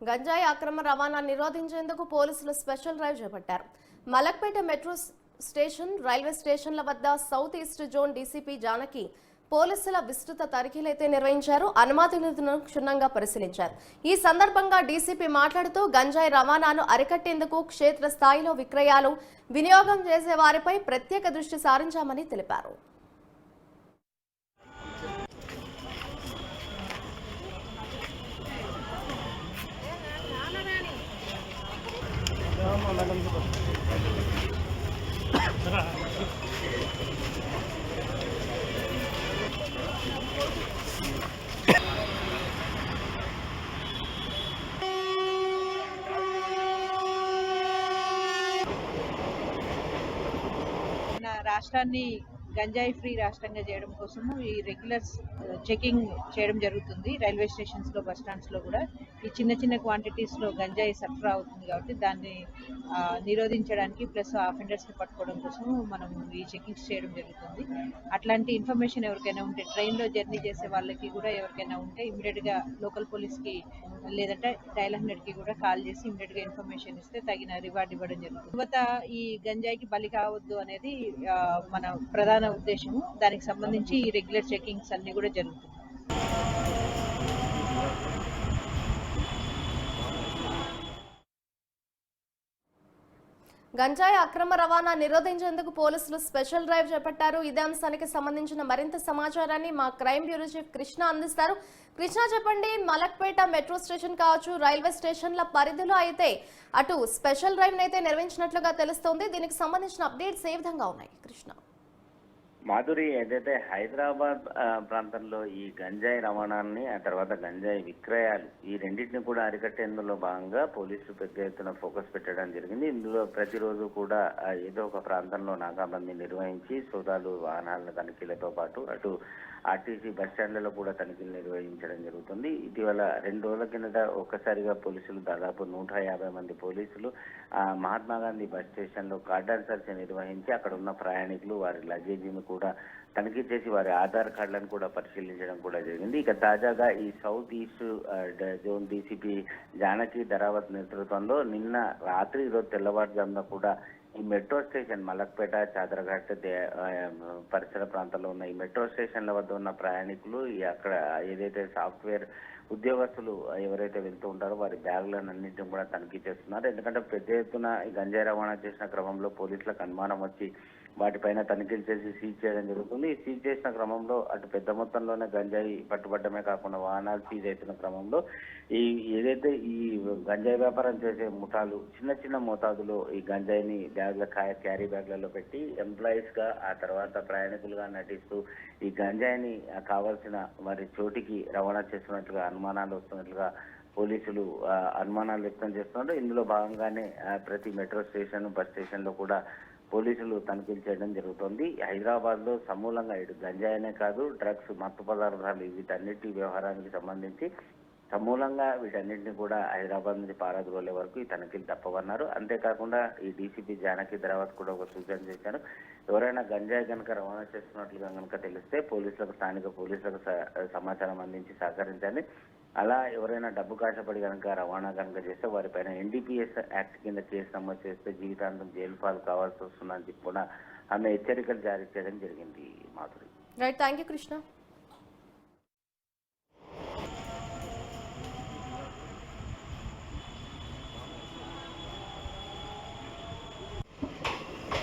గంజాయి అక్రమ రవాణా నిరోధించేందుకు పోలీసులు స్పెషల్ డ్రైవ్ చేపట్టారు. మలక్పేట మెట్రో స్టేషన్ రైల్వే స్టేషన్ల వద్ద south east zone DCP Janaki పోలీసుల విస్తృత తనిఖీలైతే నిర్వహించారు. అనుమతులను క్షుణ్ణంగా పరిశీలించారు. ఈ సందర్భంగా డీసీపీ మాట్లాడుతూ గంజాయి రవాణాను అరికట్టేందుకు క్షేత్ర స్థాయిలో విక్రయాలు వినియోగం చేసే వారిపై ప్రత్యేక దృష్టి సారించామని తెలిపారు. రాష్ట్రాన్ని గంజాయి ఫ్రీ రాష్ట్రంగా చేయడం కోసము ఈ రెగ్యులర్ చెకింగ్ చేయడం జరుగుతుంది. రైల్వే స్టేషన్స్లో బస్ స్టాండ్స్లో కూడా. ఈ చిన్న చిన్న క్వాంటిటీస్లో గంజాయి సరఫరా అవుతుంది కాబట్టి దాన్ని నిరోధించడానికి ప్లస్ అఫెండర్స్ని పట్టుకోవడం కోసం మనం ఈ చెకింగ్స్ చేయడం జరుగుతుంది. అట్లాంటి ఇన్ఫర్మేషన్ ఎవరికైనా ఉంటే ట్రైన్లో జర్నీ చేసే వాళ్ళకి కూడా ఎవరికైనా ఉంటే ఇమీడియట్గా లోకల్ పోలీస్కి లేదంటే డైల్ హండ్రెడ్కి కూడా కాల్ చేసి ఇమీడియట్గా ఇన్ఫర్మేషన్ ఇస్తే తగిన రివార్డ్ ఇవ్వడం జరుగుతుంది. యువత ఈ గంజాయికి బలి కావద్దు అనేది మన ప్రధాన ఉద్దేశము దానికి సంబంధించి ఈ రెగ్యులర్ చెకింగ్స్ అన్ని కూడా జరుగుతుంది. గంజాయి అక్రమ రవాణా నిరోధించేందుకు పోలీసులు స్పెషల్ డ్రైవ్ చేపట్టారు. ఇదే అంశానికి సంబంధించిన మరింత సమాచారాన్ని మా క్రైమ్ బ్యూరో చీఫ్ కృష్ణ అందిస్తారు. కృష్ణ చెప్పండి? మలక్పేట మెట్రో స్టేషన్ కావచ్చు రైల్వే స్టేషన్ల పరిధిలో అయితే అటు స్పెషల్ డ్రైవ్ అయితే నిర్వహించినట్లుగా తెలుస్తోంది. దీనికి సంబంధించిన అప్డేట్స్ ఏ విధంగా ఉన్నాయి? కృష్ణ. మాధురి ఏదైతే హైదరాబాద్ ప్రాంతంలో ఈ గంజాయి రవాణాన్ని ఆ తర్వాత గంజాయి విక్రయాలు ఈ రెండింటిని కూడా అరికట్టేందులో భాగంగా పోలీసులు పెద్ద ఎత్తున ఫోకస్ పెట్టడం జరిగింది. ఇందులో ప్రతిరోజు కూడా ఏదో ఒక ప్రాంతంలో నాకాబందీ నిర్వహించి సోదాలు వాహనాల తనిఖీలతో పాటు అటు ఆర్టీసీ బస్ స్టాండ్లలో కూడా తనిఖీలు నిర్వహించడం జరుగుతుంది. ఇటీవల రెండు రోజుల కిందట ఒక్కసారిగా పోలీసులు దాదాపు నూట యాభై మంది పోలీసులు మహాత్మా గాంధీ బస్ స్టేషన్లో కార్డన్ సెర్చ్ నిర్వహించి అక్కడ ఉన్న ప్రయాణికులు వారి లగేజీని కూడా కూడా తనిఖీ చేసి వారి ఆధార్ కార్డులను కూడా పరిశీలించడం కూడా జరిగింది. ఇక తాజాగా ఈ south east zone DCP Janaki Dharavath నేతృత్వంలో నిన్న రాత్రి ఈరోజు తెల్లవారుజామున కూడా ఈ మెట్రో స్టేషన్ మలక్పేట చాదరఘాట్ పరిసర ప్రాంతాల్లో ఉన్న ఈ మెట్రో స్టేషన్ల వద్ద ఉన్న ప్రయాణికులు ఈ అక్కడ ఏదైతే సాఫ్ట్వేర్ ఉద్యోగస్తులు ఎవరైతే వెళ్తూ ఉంటారో వారి బ్యాగులను అన్నింటిని కూడా తనిఖీ చేస్తున్నారు. ఎందుకంటే పెద్ద ఎత్తున ఈ గంజాయి రవాణా చేసిన క్రమంలో పోలీసులకు అనుమానం వచ్చి వాటిపైన తనిఖీలు చేసి సీజ్ చేయడం జరుగుతుంది. ఈ సీజ్ చేసిన క్రమంలో అటు పెద్ద మొత్తంలోనే గంజాయి పట్టుబట్టమే కాకుండా వాహనాలు సీజ్ అవుతున్న క్రమంలో ఈ ఏదైతే ఈ గంజాయి వ్యాపారం చేసే ముఠాలు చిన్న చిన్న మోతాదులో ఈ గంజాయిని బ్యాగ్ల క్యారీ బ్యాగ్లలో పెట్టి ఎంప్లాయీస్గా ఆ తర్వాత ప్రయాణికులుగా నటిస్తూ ఈ గంజాయిని కావాల్సిన వారి చోటికి రవాణా చేస్తున్నట్లుగా అనుమానాలు వస్తున్నట్లుగా పోలీసులు అనుమానాలు వ్యక్తం చేస్తున్నారు. ఇందులో భాగంగానే ప్రతి మెట్రో స్టేషన్ బస్ స్టేషన్లో కూడా పోలీసులు తనిఖీలు చేయడం జరుగుతోంది. హైదరాబాద్లో సమూలంగా ఇటు గంజాయినే కాదు డ్రగ్స్ మత్తు పదార్థాలు వీటన్నిటి వ్యవహారానికి సంబంధించి సమూలంగా వీటన్నింటినీ కూడా హైదరాబాద్ నుంచి పారద్రోలే వరకు ఈ తనిఖీలు తప్పవన్నారు. అంతేకాకుండా ఈ డీసీపీ జానకి ధరావత్ కూడా ఒక సూచన చేశారు. ఎవరైనా గంజాయి కనుక రవాణా చేస్తున్నట్లుగా కనుక తెలిస్తే పోలీసులకు స్థానిక పోలీసులకు స- సమాచారం అందించి సహకరించాలి అలా ఎవరైనా డబ్బు కాశపడి కనుక రవాణా కనుక చేస్తే వారిపైన ఎన్డీపీఎస్ యాక్ట్ కింద కేసు నమోదు చేస్తే జీవితాంతం జైలు పాలు కావాల్సి వస్తుందని చెప్పి కూడా ఆమె హెచ్చరికలు జారీ చేయడం జరిగింది Madhuri. Right thank you Krishna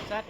sir